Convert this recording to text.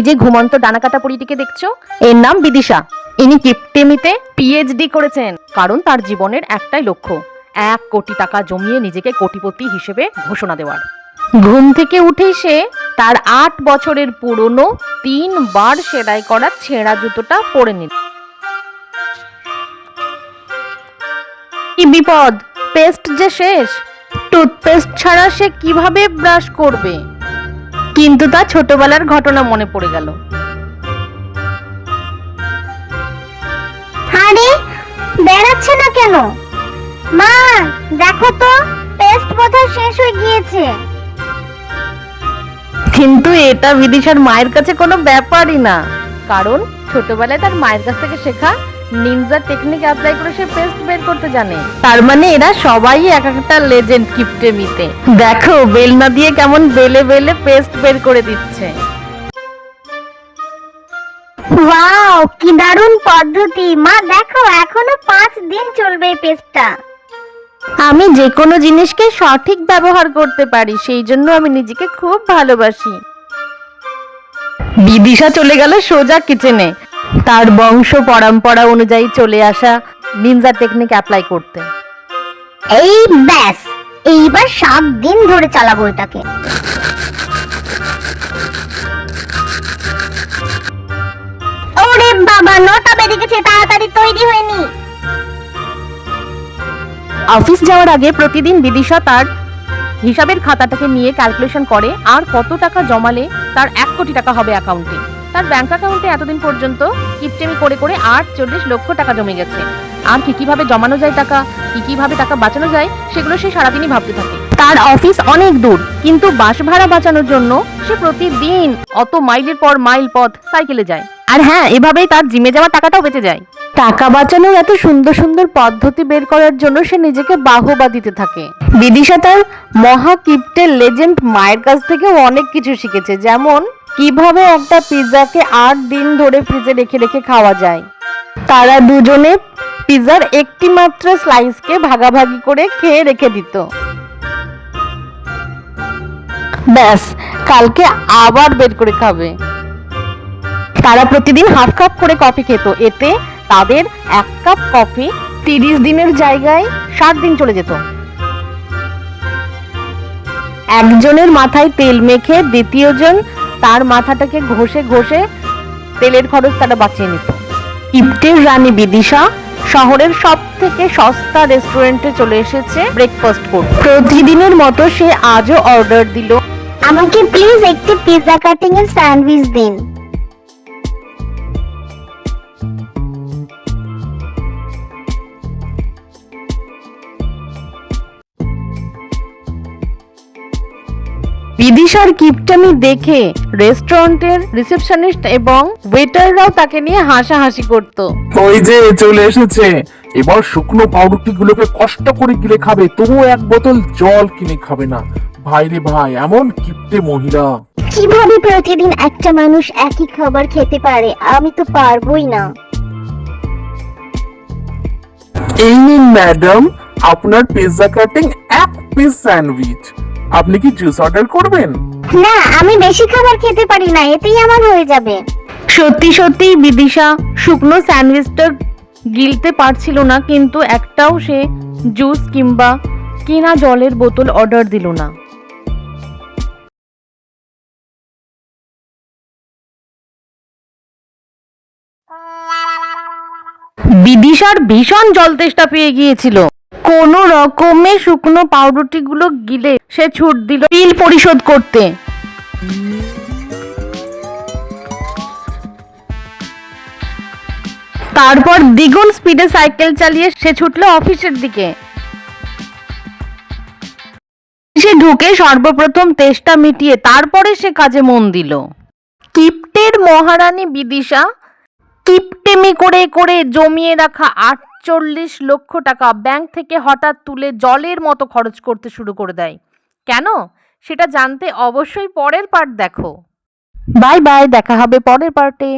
এই যে ঘুমন্ত ডানাকাটা পরিটিকে দেখছ? এর নাম বিদিশা। ইনি কিপটেমিতে পিএইচডি করেছেন, কারণ তার জীবনের একটাই লক্ষ্য, এক কোটি টাকা জমিয়ে নিজেকে কোটিপতি হিসেবে ঘোষণা দেওয়ার। ঘুম থেকে উঠেই সে তার আট বছরের পুরনো তিনবার সেলাই করা ছেঁড়া জুতোটা পরে নিল। কি বিপদ? পেস্ট যে শেষ? টুথপেস্ট ছাড়া সে কীভাবে ব্রাশ করবে? কিন্তু তার ছোটবেলার ঘটনা মনে পড়ে গেল। আরে বেড়াচ্ছে না কেন? মা দেখো তো পেস্ট বোধহয় শেষ হয়ে গিয়েছে। কিন্তু এটা বিদিশার মায়ের কাছে কোনো ব্যাপারই না। কারণ ছোটবেলায় তার মায়ের কাছ থেকে শেখা নিনজা টেকনিক অ্যাপ্লাই করে সে পেস্ট বের করতে জানে। তার মানে এরা সবাই এক একটা লেজেন্ড কিপটেমিতে দেখো বেলনা দিয়ে কেমন বেলে বেলে পেস্ট বের করে দিচ্ছে। ওয়াও কি দারুণ পদ্ধতি। মা দেখো এখনও পাঁচ দিন চলবে এই পেস্টটা আমি যে কোনো জিনিসকে সঠিক ব্যবহার করতে পারি সেই জন্য আমি নিজেকে খুব ভালোবাসি। বিদিশা চলে গেল সোজা কিচেনে তার বংশ পরম্পরা অনুযায়ী চলে আসা নিনজা টেকনিক অ্যাপ্লাই করতে। এই ব্যাস এইবার সাত দিন ধরে চালাবো এটাকে। ওরে বাবা নটা বেজে গেছে তাড়াতাড়ি তৈরি হয়নি অফিস যাওয়ার আগে প্রতিদিন বিদিশা তার হিসাবের খাতাটাকে নিয়ে ক্যালকুলেশন করে আর কত টাকা জমালে তার এক কোটি টাকা হবে অ্যাকাউন্টে তার ব্যাংক অ্যাকাউন্টে এতদিন পর্যন্ত কিপটেমি করে করে আট চল্লিশ লক্ষ টাকা জমে গেছে। আর কি কীভাবে জমানো যায় টাকা, কি কীভাবে টাকা বাঁচানো যায়, সেগুলো সে সারাদিনই ভাবতে থাকে। তার অফিস অনেক দূর, কিন্তু বাস ভাড়া বাঁচানোর জন্য সে প্রতিদিন অত মাইলের পর মাইল পথ সাইকেলে যায়। আর হ্যাঁ এভাবেই তার জিমে যাওয়ার টাকাটাও বেঁচে যায়। টাকা বাঁচানোর এত সুন্দর সুন্দর পদ্ধতি বের করার জন্য সে নিজেকে বাহবা দিতে থাকে। বিদিশা তার মহা কিপ্টের লেজেন্ড মায়ের কাছ থেকে অনেক কিছু শিখেছে, যেমন কীভাবে একটা পিৎজাকে আট দিন ধরে ফ্রিজে রেখে রেখে খাওয়া যায়? তারা দুজনে পিৎজার একটি মাত্র স্লাইসকে ভাগাভাগি করে খেয়ে রেখে দিত। ব্যাস, কালকে আবার বের করে খাবে। তারা প্রতিদিন হাফ কাপ করে কফি খেত। এতে তাদের এক কাপ কফি তিরিশ দিনের জায়গায় ষাট দিন চলে যেত। একজনের মাথায় তেল মেখে দ্বিতীয়জন তার মাথাটাকে ঘষে ঘষে তেলের খরচ তারা বাঁচিয়ে নিত। ইপ্টের রানী বিদিশা শহরের সব থেকে সস্তা রেস্টুরেন্টে চলে এসেছে ব্রেকফাস্ট করতে প্রতিদিনের মতো সে আজও অর্ডার দিল। আমাকে প্লিজ একটি পিৎজা কাটিং এর স্যান্ডউইচ দিন। বিদিশার কিপটামি দেখে রেস্টুরেন্টের রিসেপশনিস্ট এবং ওয়েটাররাও তাকে নিয়ে হাসাহাসি করত। ওই যে চলে এসেছে। এবার শুকনো পাউরুটি গুলোকে কষ্ট করে গিলে খাবে তবুও এক বোতল জল কিনে খাবে না। ভাই রে ভাই এমন কিপ্টে মহিলা। কীভাবে প্রতিদিন একটা মানুষ একই খাবার খেতে পারে আমি তো পারবোই না। এই নিন ম্যাডাম আপনার পিৎজা কাটিং এক পিস স্যান্ডউইচ। আপনি কি জুস অর্ডার করবেন? না আমি বেশি খাবার খেতে পারি না এতেই আমার হয়ে যাবে। সত্যি সত্যি বিদিশা শুকনো স্যান্ডউইচটা গিলতে পারছিল না কিন্তু একটাও সে জুস কিংবা কিনা জলের বোতল অর্ডার দিল না। বিদিশার ভীষণ জল তেষ্টা পেয়ে গিয়েছিল। কোন রকমে শুকনো পাউরুটিগুলো গিলে সে ছুট দিল বিল পরিশোধ করতে। তারপর দ্বিগুণ স্পিডে সাইকেল চালিয়ে সে ছুটলো অফিসের দিকে। সে ঢুকে সর্বপ্রথম তেষ্টা মিটিয়ে তারপরে সে কাজে মন দিল। কিপ্টের মহারানী বিদিশা কিপটেমি করে করে জমিয়ে রাখা আটচল্লিশ লক্ষ টাকা ব্যাংক থেকে হঠাৎ তুলে জলের মতো খরচ করতে শুরু করে দেয়। কেন? সেটা জানতে অবশ্যই পরের পার্ট দেখো। বাই বাই দেখা হবে পরের পার্টে